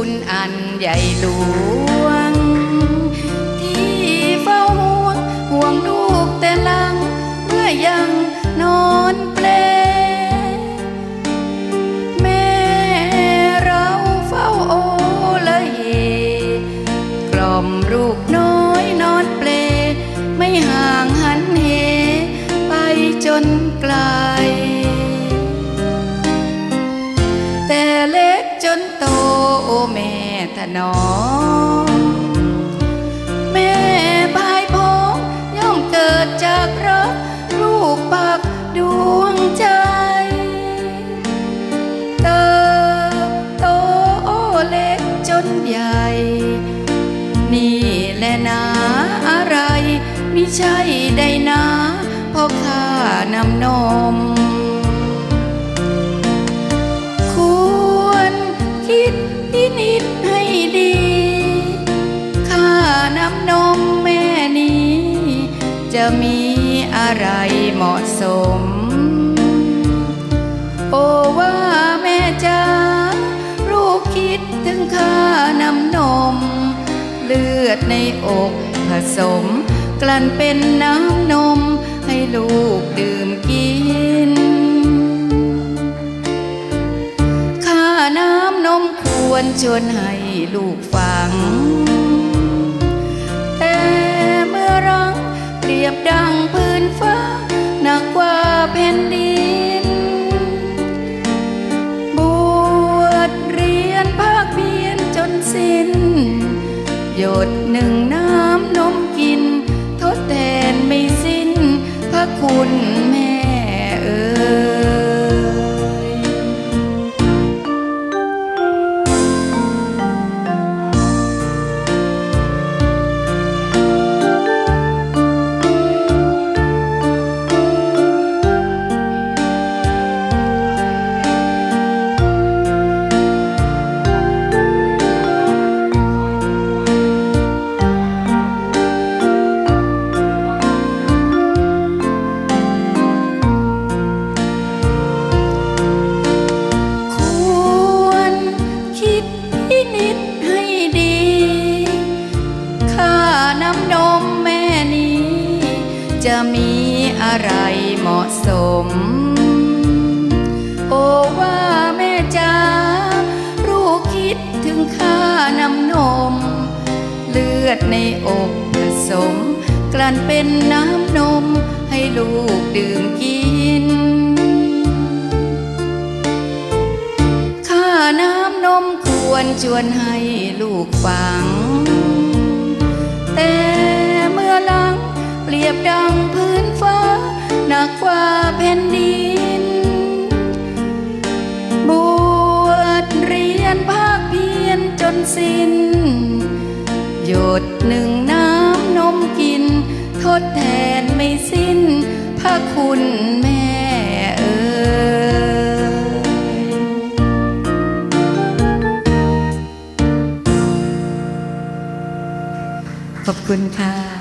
คุณอันใหญ่หลวง ถนอ แม่พายพงย่อมเกิดจากรักลูกปักดวงใจ เติบโตเล็กจนใหญ่ นี่แหละนาอะไร ไมิใช่ได้นาเพราะข้านำนม มีอะไรเหมาะสม โอ้ว่าแม่จ้าลูกคิดถึงค่าน้ำนม เลือดในอกผสม กลั่นเป็นน้ำนม ให้ลูกดื่มกินค่าน้ำนมควรชวนให้ลูกฟัง นึ่งน้ำนมกิน ทดแทนไม่สิ้นพระคุณ จะมีอะไรเหมาะสม โอ้ว่าแม่จ้าลูกคิดถึงค่าน้ำนม เลือดในอกผสม กลั่นเป็นน้ำนมให้ลูกดื่มกิน ค่าน้ำนมควรชวนให้ลูกฟัง แต่ ยบดังพื้นฟ้า หนักกว่าแผ่นดิน บวชเรียนภาคเพียนจนสิ้น หยดหนึ่งน้ำนมกิน ทดแทนไม่สิ้นพระคุณแม่เอ๋ยขอบคุณค่ะ